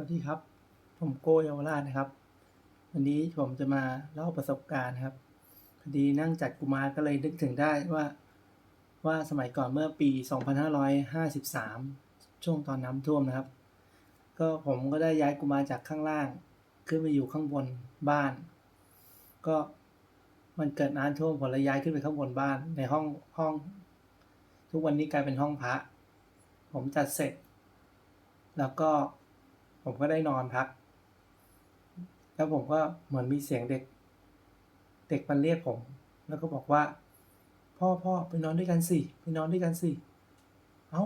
วัสดีครับ ผมโกเยาวราชนะครับ วันนี้ผมจะมาเล่าประสบการณ์ครับพอดีนั่งจัดกุมารก็เลยนึกถึงได้ว่า ว่าสมัยก่อนเมื่อปี 2553 ช่วงตอนน้ำท่วมนะครับ ก็ผมก็ได้ย้ายกุมารจากข้างล่าง ขึ้นมาอยู่ข้างบนบ้าน ก็มันเกิดน้ำท่วมผมเลยย้ายขึ้นไปข้างบนบ้าน ในห้องห้อง ทุกวันนี้กลายเป็นห้องพระ ผมจัดเสร็จ แล้วก็ ผมก็ได้นอนพัก แล้วผมก็เหมือนมีเสียงเด็ก เด็กมันเรียกผม แล้วก็บอกว่า พ่อพ่อไปนอนด้วยกันสิไปนอนด้วยกันสิเอ้า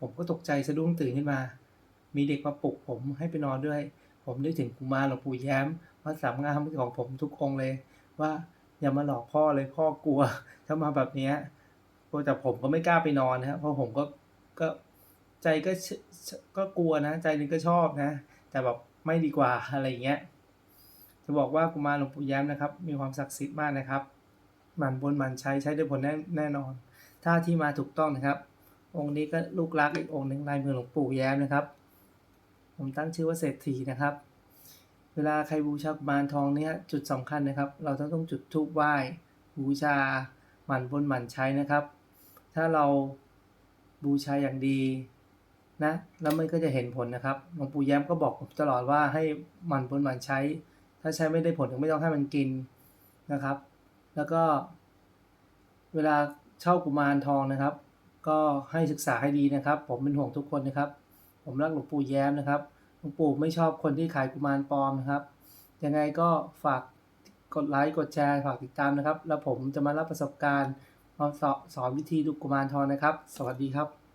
ผมก็ตกใจสะดุ้งตื่นขึ้นมา มีเด็กมาปลุกผมให้ไปนอนด้วย ผมนึกถึงกุมารหลวงปู่แย้มวัดสามงามของผมทุกองเลย ว่าอย่ามาหลอกพ่อเลยพ่อกลัว ถ้ามาแบบเนี้ยแต่ผมก็ไม่กล้าไปนอนนะครับเพราะผมก็ก็ ใจก็ก็กลัวนะ ใจหนึงก็ชอบนะ แต่แบบไม่ดีกว่าอะไรอย่างเงี้ย จะบอกว่ากุมารหลวงปู่แย้มนะครับ มีความศักดิ์สิทธิ์มากนะครับ หมันบนหมันใช้ใช้ได้ผลแน่แน่นอน ถ้าที่มาถูกต้องนะครับ องค์นี้ก็ลูกรักอีกองค์หนึ่งลายมือหลวงปู่แย้มนะครับ ผมตั้งชื่อว่าเศรษฐีนะครับ เวลาใครบูชากุมารทองเนี่ยจุดสำคัญนะครับ เราต้องต้องจุดธูปไหว้บูชาหมั่นบนหมั่นใช้นะครับ ถ้าเราบูชาอย่างดี นะแล้วมันก็จะเห็นผลนะครับหลวงปู่แย้มก็บอกผมตลอดว่าให้มันบนมันใช้ ถ้าใช้ไม่ได้ผลก็ไม่ต้องให้มันกินนะครับ แล้วก็ เวลาเช่ากุมารทองนะครับ ก็ให้ศึกษาให้ดีนะครับ ผมเป็นห่วงทุกคนนะครับ ผมรักหลวงปู่แย้มนะครับหลวงปู่ไม่ชอบคนที่ขายกุมารปลอมนะครับยังไงก็ฝากกดไลค์กดแชร์ฝากติดตามนะครับ แล้วผมจะมารับประสบการณ์มาสอนวิธีดูกุมารทองนะครับ สวัสดีครับ